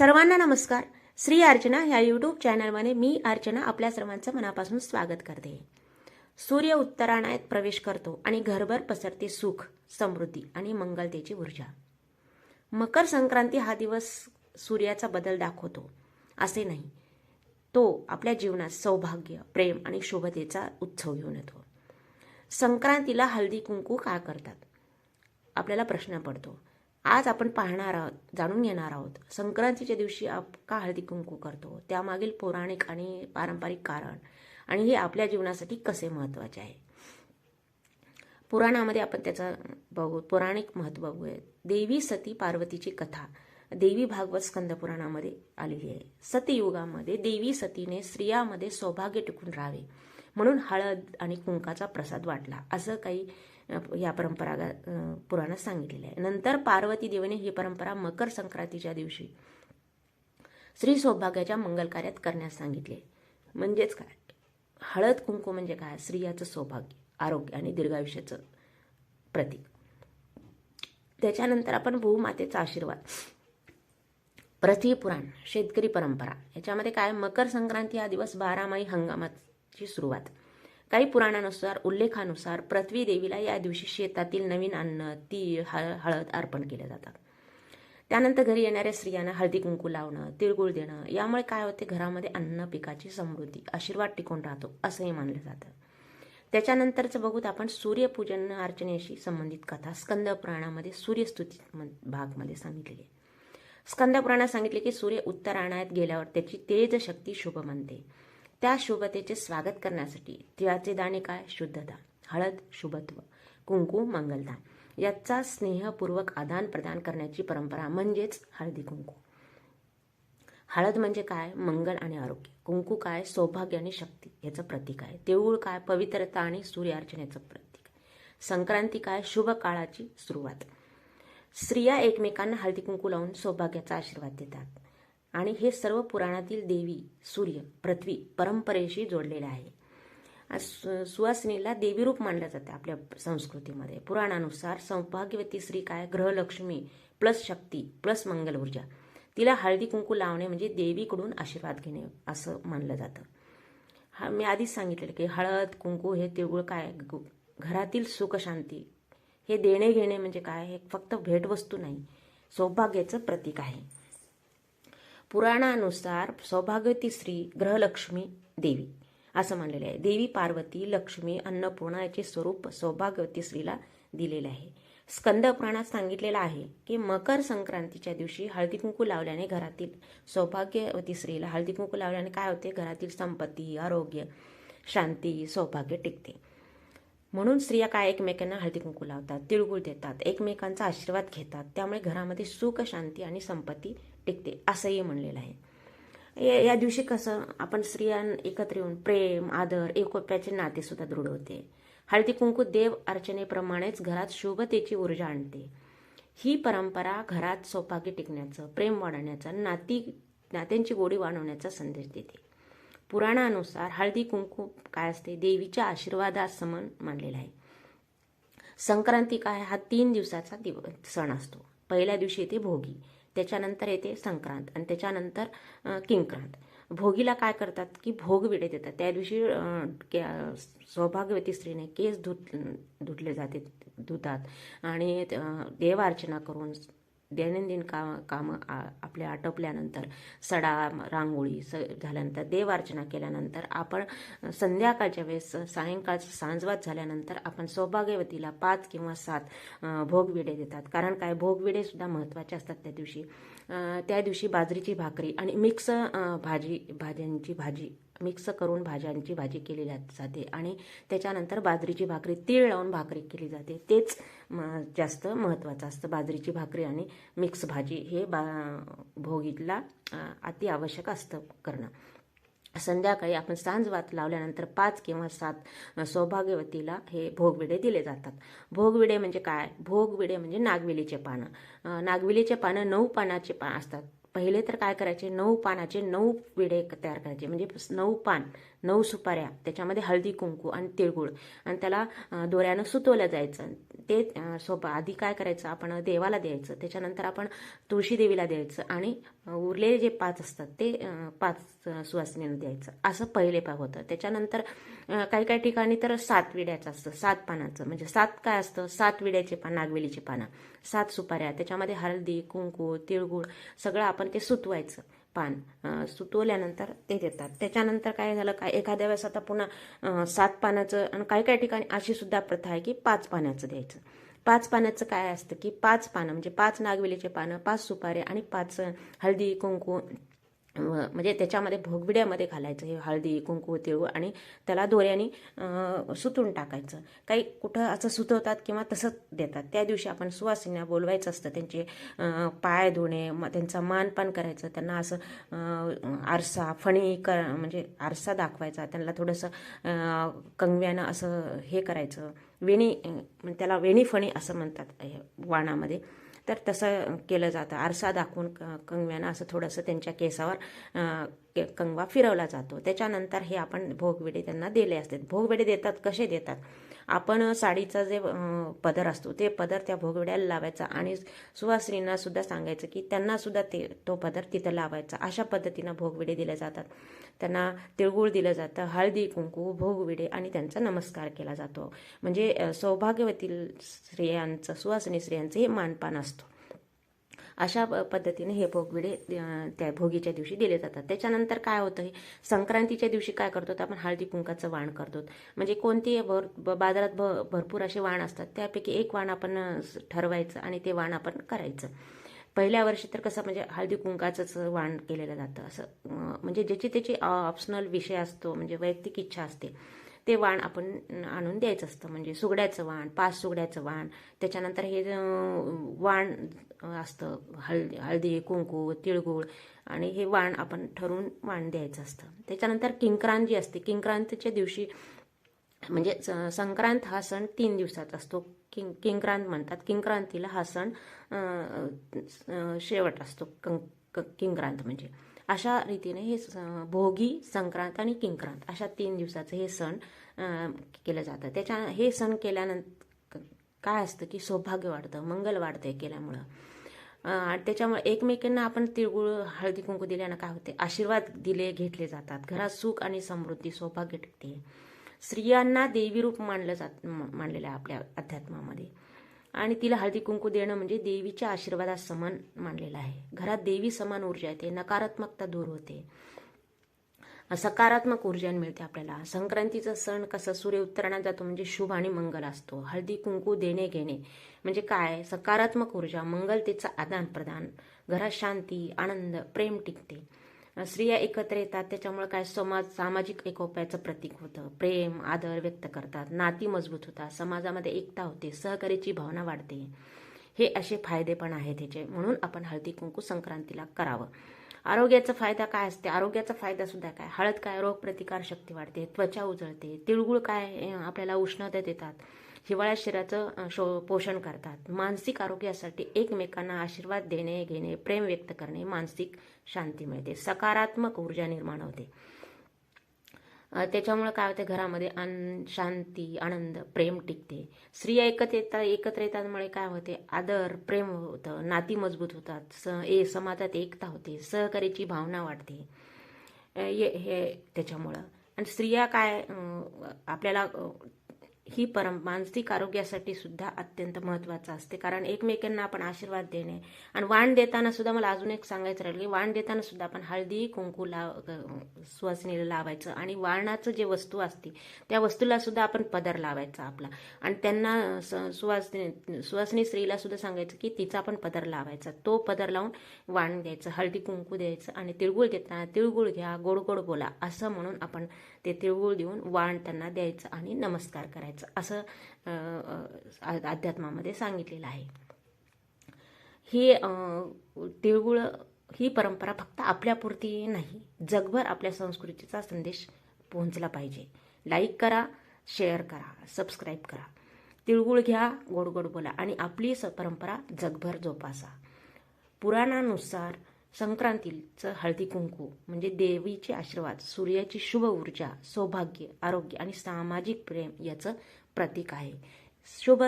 सर्वांना नमस्कार. श्री अर्चना या यूट्यूब चॅनलमध्ये मी अर्चना आपल्या सर्वांचं मनापासून स्वागत करते. सूर्य उत्तरायणात प्रवेश करतो आणि घरभर पसरते सुख समृद्धी आणि मंगलतेची ऊर्जा. मकर संक्रांती हा दिवस सूर्याचा बदल दाखवतो असे नाही. तो आपल्या जीवनात सौभाग्य प्रेम आणि शुभतेचा उत्सव घेऊन येतो. संक्रांतीला हळदी कुंकू का करतात? आपल्याला प्रश्न पडतो. आज आपण पाहणार आहोत जाणून घेणार आहोत संक्रांतीच्या दिवशी आप का हळदी कुंकू करतो. त्यामागील पौराणिक आणि पारंपरिक कारण आणि हे आपल्या जीवनासाठी कसे महत्त्वाचे आहे? पुराणामध्ये आपण त्याचं बघू पौराणिक महत्त्व बघूया. देवी सती पार्वतीची कथा देवी भागवत स्कंद पुराणामध्ये आलेली आहे. सतयुगामध्ये देवी सतीने स्त्रियामध्ये सौभाग्य टिकून राहावे म्हणून हळद आणि कुंकाचा प्रसाद वाटला. असं काही या परंपरा पुराणात सांगितलेलं आहे नंतर पार्वती देवीने ही परंपरा मकर संक्रांतीच्या दिवशी स्त्री सौभाग्याच्या मंगल कार्यात करण्यास सांगितले. म्हणजेच काय? हळद कुंकू म्हणजे काय? स्त्रियाचं सौभाग्य आरोग्य आणि दीर्घायुष्याचं प्रतीक. त्याच्यानंतर आपण भूमातेचा आशीर्वाद. पृथ्वीपुराण शेतकरी परंपरा. याच्यामध्ये काय? मकर संक्रांती हा दिवस बारामाही हंगामाची सुरुवात. काही पुराणानुसार उल्लेखानुसार पृथ्वी देवीला या दिवशी शेतातील नवीन अन्न तीळ हळ हळद अर्पण केले जातात. त्यानंतर घरी येणाऱ्या स्त्रियांना हळदी कुंकू लावणं तिळगुळ देणं यामुळे काय होते? घरामध्ये अन्न पिकाची समृद्धी आशीर्वाद टिकून राहतो असंही मानलं जातं. त्याच्यानंतरचं बघूत आपण सूर्यपूजन अर्चनेशी संबंधित कथा स्कंद पुराणामध्ये सूर्यस्तुती भागमध्ये सांगितलेली आहे. स्कंद पुराणात सांगितले की सूर्य उत्तरायणात गेल्यावर त्याची तेज शक्ती शुभ मानते. त्या शुभतेचे स्वागत करण्यासाठी तिळाचे दाणे काय? शुद्धता हळद शुभत्व कुंकू मंगलता याचा स्नेहपूर्वक आदान प्रदान करण्याची परंपरा म्हणजेच हळदी कुंकू. हळद म्हणजे काय? मंगल आणि आरोग्य. कुंकू काय? सौभाग्य आणि शक्ती. याचं प्रतीक आहे. देऊळ काय? पवित्रता आणि सूर्यार्चनेचं प्रतीक. संक्रांती काय? शुभ काळाची सुरुवात. स्त्रिया एकमेकांना हळदी कुंकू लावून सौभाग्याचा आशीर्वाद देतात. आणि हे सर्व पुराणातील देवी सूर्य पृथ्वी परंपरेशी जोडलेले आहे. सु- सुवासिनीला देवीरूप मानलं जातं आपल्या संस्कृतीमध्ये. पुराणानुसार सौभाग्यवती स्त्री काय? ग्रहलक्ष्मी प्लस शक्ती प्लस मंगल ऊर्जा. तिला हळदी कुंकू लावणे म्हणजे देवीकडून आशीर्वाद घेणे असं मानलं जातं. हा मी आधीच सांगितलेलं की हळद कुंकू हे तिळगुळ काय? घरातील सुखशांती हे देणे घेणे म्हणजे काय? हे फक्त भेटवस्तू नाही. सौभाग्याचं प्रतीक आहे. पुराणानुसार सौभाग्यवती स्त्री ग्रहलक्ष्मी देवी असं मानलेलं आहे. देवी पार्वती लक्ष्मी अन्नपूर्णा याचे स्वरूप सौभाग्यवती स्त्रीला दिलेले आहे. स्कंद पुराणात सांगितलेलं आहे की मकर संक्रांतीच्या दिवशी हळदी कुंकू लावल्याने घरातील सौभाग्यवती स्त्रीला हळदी कुंकू लावल्याने काय होते? घरातील संपत्ती आरोग्य शांती सौभाग्य टिकते. म्हणून स्त्रिया काय एकमेकांना हळदी कुंकू लावतात? तिळगुळ देतात. एकमेकांचा आशीर्वाद घेतात. त्यामुळे घरामध्ये सुख शांती आणि संपत्ती टिकते असंही म्हणलेलं आहे. या- दिवशी कसं आपण स्त्रियां एकत्र येऊन प्रेम आदर एकोप्याचे नाते सुद्धा दृढ होते. हळदी कुंकू देव अर्चनेप्रमाणेच घरात शुभतेची ऊर्जा आणते. ही परंपरा घरात सौभाग्य टिकण्याचं प्रेम वाढवण्याचा नाती नात्यांची गोडी वाढवण्याचा संदेश देते. पुराणानुसार हळदी कुंकू काय असते? देवीच्या आशीर्वादास समान मानलेला आहे. संक्रांती काय? हा तीन दिवसाचा दिव सण असतो. पहिल्या दिवशी येते भोगी. त्याच्यानंतर येते संक्रांत आणि त्याच्यानंतर किंक्रांत. भोगीला काय करतात की भोग विडे देतात. त्या दिवशी के- सौभाग्यवती स्त्रीने केस धुत धुतले जाते धुतात. आणि देवार्चना करून दैनंदिन काम कामं आ- आपल्या आटोपल्यानंतर सडा रांगोळी स झाल्यानंतर देवार्चना केल्यानंतर आपण संध्याकाळच्या वेळेस सायंकाळचं सांजवात झाल्यानंतर आपण सौभाग्यवतीला पाच किंवा सात भोगविडे देतात. कारण काय? भोगविडेसुद्धा महत्त्वाचे असतात त्या दिवशी. त्या दिवशी बाजरीची भाकरी आणि मिक्स भाजी भाज्यांची भाजी मिक्स करून भाज्यांची भाजी केली जात- जाते आणि त्याच्यानंतर बाजरीची भाकरी तीळ लावून भाकरी केली जाते. तेच जास्त महत्त्वाचं असतं बाजरीची भाकरी आणि मिक्स भाजी. हे बा भोगीला अति आवश्यक असतं करणं. संध्याकाळी आपण सांजवात लावल्यानंतर पाच किंवा सात सौभाग्यवतीला हे भोगविडे दिले जातात. भोगविडे म्हणजे काय? भोगविडे म्हणजे नागवेलीचे पानं. नागविलीचे नागवेलीचे पानं नऊ पानाचे पा असतात. पहिले तर काय करायचे? नऊ पानाचे नऊ विडे तयार करायचे. म्हणजे नऊ पान. नऊ सुपाऱ्या त्याच्यामध्ये हळदी कुंकू आणि तिळगुळ. आणि त्याला दोऱ्यानं सुतवलं जायचं. ते अं, सोपं आधी काय करायचं? आपण देवाला द्यायचं. त्याच्यानंतर आपण तुळशी देवीला द्यायचं. आणि उरलेले जे पाच असतात ते पाच सुवासिनीनं द्यायचं. असं पहिले पाक होतं. त्याच्यानंतर काही काही ठिकाणी तर सात विड्याचं असतं. सात पानाचं. म्हणजे सात काय असतं? सात विड्याचे पान नागवेलीची पानं. सात सुपाऱ्या. त्याच्यामध्ये हळदी कुंकू तिळगुळ सगळं आपण ते सुतवायचं. पान सुतवल्यानंतर ते देतात. त्याच्यानंतर काय झालं काय एखाद्या वेळेस आता पुन्हा सात पानाचं आणि काही काही ठिकाणी अशी सुद्धा प्रथा आहे की पाच पाण्याचं द्यायचं. पाच पाण्याचं काय असतं की पाच पानं म्हणजे पाच नागवेलीचे पानं पाच सुपारे आणि पाच हळदी कुंकू म्हणजे त्याच्यामध्ये भोगविड्यामध्ये घालायचं हे हळदी कुंकू तिळू आणि त्याला दोऱ्याने सुतून टाकायचं. काही कुठं असं सुतवतात किंवा तसंच देतात. त्या दिवशी आपण सुवासिन्या बोलवायचं असतं त्यांचे पाय धुणे मग त्यांचा मानपान करायचं त्यांना असं आरसा फणी क म्हणजे आरसा दाखवायचा त्यांना थोडंसं कंगव्यानं असं हे करायचं. वेणी त्याला वेणी फणी असं म्हणतात हे वाणामध्ये. तर तसं केलं जातं. आरसा दाखवून क कंगव्यानं असं थोडंसं त्यांच्या केसावर के- कंगवा फिरवला जातो. त्याच्यानंतर हे आपण भोगविडे त्यांना दिले असतात. भोगविडे देतात कसे देतात? आपण साडीचा जे पदर असतो ते पदर त्या भोगविड्याला लावायचा आणि सुवासिनींना सुद्धा सांगायचं की त्यांना सुद्धा ते तो पदर तिथं लावायचा. अशा पद्धतीनं भोगविडे दिले जातात. त्यांना तिळगुळ दिलं जातं हळदी कुंकू भोगविडे आणि त्यांचा नमस्कार केला जातो. म्हणजे सौभाग्यवती सौभाग्यवतील स्त्रियांचं सुवासिनी स्त्रियांचं हे मानपान असतो. अशा प- पद्धतीने हे भोगविडे त्या भोगीच्या दिवशी दिले जातात. त्याच्यानंतर काय होतं हे संक्रांतीच्या दिवशी काय करतो आपण हळदी कुंकाचं वाण करतो. म्हणजे कोणती भर बाजारात भ भरपूर असे वाण असतात त्यापैकी एक वाण आपण ठरवायचं आणि ते वाण आपण करायचं. पहिल्या वर्षी तर कसं म्हणजे हळदी कुंकाचंच वाण केलेलं जातं. असं म्हणजे ज्याची त्याची ऑप्शनल विषय असतो म्हणजे वैयक्तिक इच्छा असते. ते वाण आपण आणून द्यायचं असतं. म्हणजे सुगड्याचं वाण पाच सुगड्याचं वाण. त्याच्यानंतर हे वाण असतं. हळदी हळदी कुंकू तिळगुळ आणि हे वाण आपण ठरवून वाण द्यायचं असतं. त्याच्यानंतर किंक्रांत जी असते किंक्रांतीच्या दिवशी म्हणजे संक्रांत हा सण तीन दिवसाचा असतो. किं किंक्रांत म्हणतात. किंक्रांतीला हा सण शेवट असतो. क- किंक्रांत म्हणजे. अशा रीतीने हे स- भोगी संक्रांत आणि किंक्रांत अशा तीन दिवसाचं हे सण केलं जातं. त्याच्या हे सण केल्यानंतर काय असतं की सौभाग्य वाढतं मंगल वाढतं केल्यामुळं. आणि त्याच्यामुळे एकमेकांना आपण तिळगुळ हळदी कुंकू दिल्यानं काय होते? आशीर्वाद दिले घेतले जातात. घरात सुख आणि समृद्धी सौभाग्य टिकते. स्त्रियांना देवी रूप मानलं जात मानलेलं आहे आपल्या अध्यात्मामध्ये. आणि तिला हळदी कुंकू देणं म्हणजे देवीच्या आशीर्वादात समान मानलेलं आहे. घरात देवी समान ऊर्जा येते नकारात्मकता दूर होते. सकारात्मक ऊर्जा मिळते आपल्याला. संक्रांतीचा सण कसा सूर्य उत्तरायणात जातो म्हणजे शुभ आणि मंगल असतो. हळदी कुंकू देणे घेणे म्हणजे काय? सकारात्मक ऊर्जा मंगलतेचं आदान प्रदान घरात शांती आनंद प्रेम टिकते. स्त्रिया एकत्र येतात त्याच्यामुळे काय समाज सामाजिक एकोप्याचं प्रतीक होतं. प्रेम आदर व्यक्त करतात नाती मजबूत होतात समाजामध्ये एकता होते सहकार्याची भावना वाढते. हे असे फायदे पण आहेत त्याचे म्हणून आपण हळदी कुंकू संक्रांतीला करावं. आरोग्याचा फायदा काय असते? आरोग्याचा फायदा सुद्धा काय? हळद काय? रोगप्रतिकारशक्ती वाढते त्वचा उजळते तिळगुळ काय आपल्याला उष्णता देतात हिवाळ्यात शरीराचं शो पोषण करतात. मानसिक आरोग्यासाठी एकमेकांना आशीर्वाद देणे घेणे प्रेम व्यक्त करणे मानसिक शांती मिळते. सकारात्मक ऊर्जा निर्माण होते. त्याच्यामुळे काय होते घरामध्ये आन शांती आनंद प्रेम टिकते. स्त्रिया एकत्र येतात एकत्र येतामुळे काय होते आदर प्रेम होतं नाती मजबूत होतात स ए समाजात एकता होते सहकार्याची भावना वाढते. हे त्याच्यामुळं. आणि स्त्रिया काय आपल्याला ही परम मानसिक आरोग्यासाठी सुद्धा अत्यंत महत्त्वाचं असते. कारण एकमेकांना आपण आशीर्वाद देणे आणि वाण देताना सुद्धा मला अजून एक सांगायचं राहिलं की वाण देताना सुद्धा आपण हळदी कुंकू लाव सुवासिनीला लावायचं आणि वाणाचं जे वस्तू असते त्या वस्तूला सुद्धा आपण पदर लावायचा आपला. आणि त्यांना स- सुवासिनी सुवासिनी स्त्रीला सुद्धा सांगायचं की तिचा पण पदर लावायचा. तो पदर लावून वाण द्यायचं हळदी कुंकू द्यायचं आणि तिळगुळ देताना तिळगुळ घ्या गोड गोड बोला असं म्हणून आपण ते तिळगुळ देऊन वाण त्यांना द्यायचं आणि नमस्कार करायचं. असं अध्यात्मामध्ये सांगितलेलं आहे. ही तिळगुळ ही परंपरा फक्त आपल्यापुरती नाही जगभर आपल्या संस्कृतीचा संदेश पोहोचला पाहिजे. लाईक करा शेअर करा सबस्क्राईब करा. तिळगुळ घ्या गोड गोड बोला आणि आपली स परंपरा जगभर जोपासा. पुराणानुसार संक्रांतीचं हळदी कुंकू म्हणजे देवीचे आशीर्वाद सूर्याची शुभ ऊर्जा सौभाग्य आरोग्य आणि सामाजिक प्रेम याचं प्रतीक आहे. शुभ